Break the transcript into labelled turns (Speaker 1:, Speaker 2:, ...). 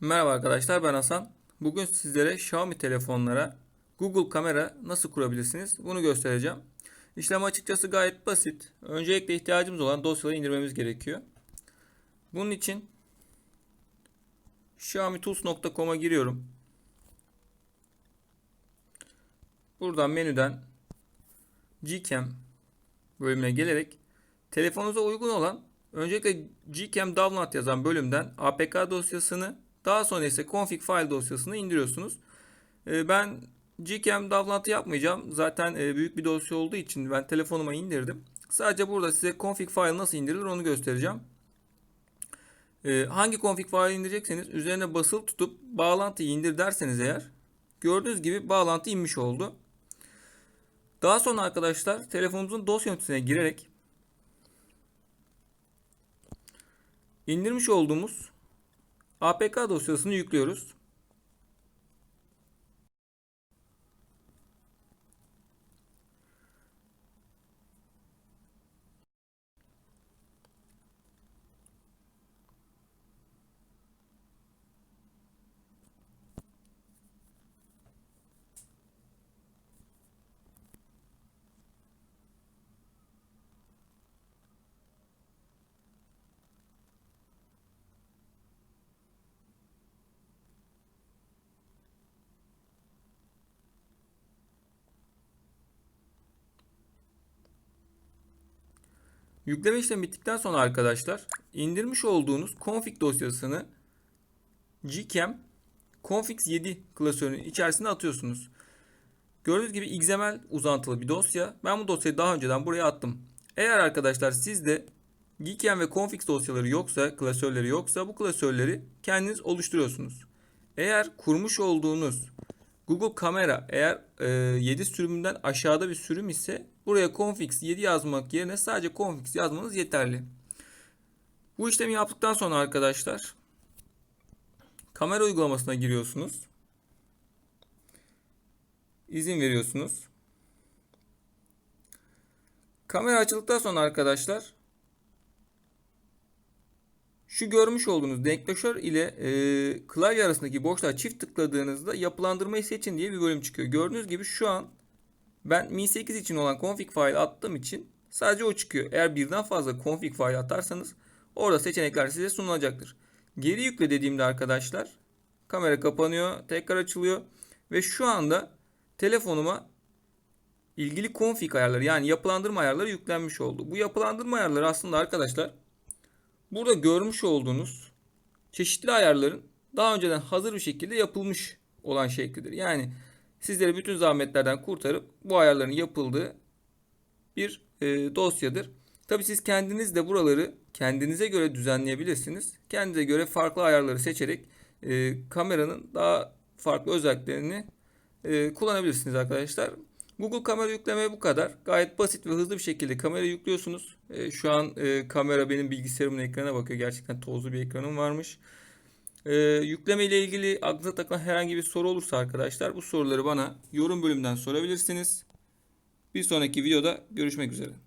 Speaker 1: Merhaba arkadaşlar ben Hasan. Bugün sizlere Xiaomi telefonlara Google kamera nasıl kurabilirsiniz bunu göstereceğim. İşlem açıkçası gayet basit. Öncelikle ihtiyacımız olan dosyaları indirmemiz gerekiyor. Bunun için xiaomitools.com'a giriyorum. Buradan menüden Gcam bölümüne gelerek telefonunuza uygun olan öncelikle Gcam download yazan bölümden APK dosyasını daha sonra ise config file dosyasını indiriyorsunuz. Ee, Ben Gcam download yapmayacağım. Zaten e, büyük bir dosya olduğu için ben telefonuma indirdim. Sadece burada size config file nasıl indirilir onu göstereceğim. Ee, Hangi config file indirecekseniz üzerine basılı tutup bağlantıyı indir derseniz eğer gördüğünüz gibi bağlantı inmiş oldu. Daha sonra arkadaşlar telefonumuzun dosya yöneticisine girerek indirmiş olduğumuz APK dosyasını yüklüyoruz. Yükleme işlemi bittikten sonra arkadaşlar indirmiş olduğunuz config dosyasını gcam configs 7 klasörünün içerisine atıyorsunuz. Gördüğünüz gibi XML uzantılı bir dosya. Ben bu dosyayı daha önceden buraya attım. Eğer arkadaşlar sizde gcam ve configs dosyaları yoksa, klasörleri yoksa bu klasörleri kendiniz oluşturuyorsunuz. Eğer kurmuş olduğunuz Google Kamera eğer e, 7 sürümünden aşağıda bir sürüm ise buraya configs 7 yazmak yerine sadece configs yazmanız yeterli. Bu işlemi yaptıktan sonra arkadaşlar kamera uygulamasına giriyorsunuz. İzin veriyorsunuz. Kamera açıldıktan sonra arkadaşlar şu görmüş olduğunuz denkleşör ile e, klavye arasındaki boşluğa çift tıkladığınızda yapılandırmayı seçin diye bir bölüm çıkıyor. Gördüğünüz gibi şu an ben Mi 8 için olan config file attığım için sadece o çıkıyor. Eğer birden fazla config file atarsanız orada seçenekler size sunulacaktır. Geri yükle dediğimde arkadaşlar kamera kapanıyor, tekrar açılıyor ve şu anda telefonuma ilgili config ayarları yani yapılandırma ayarları yüklenmiş oldu. Bu yapılandırma ayarları aslında arkadaşlar Burada görmüş olduğunuz çeşitli ayarların daha önceden hazır bir şekilde yapılmış olan şeklidir. Yani sizleri bütün zahmetlerden kurtarıp bu ayarların yapıldığı bir e, dosyadır. Tabi siz kendiniz de buraları kendinize göre düzenleyebilirsiniz. Kendinize göre farklı ayarları seçerek e, kameranın daha farklı özelliklerini e, kullanabilirsiniz arkadaşlar. Google kamera yükleme bu kadar. Gayet basit ve hızlı bir şekilde kamera yüklüyorsunuz. E, şu an e, kamera benim bilgisayarımın ekranına bakıyor. Gerçekten tozlu bir ekranım varmış. E, yükleme ile ilgili aklınıza takılan herhangi bir soru olursa arkadaşlar bu soruları bana yorum bölümünden sorabilirsiniz. Bir sonraki videoda görüşmek üzere.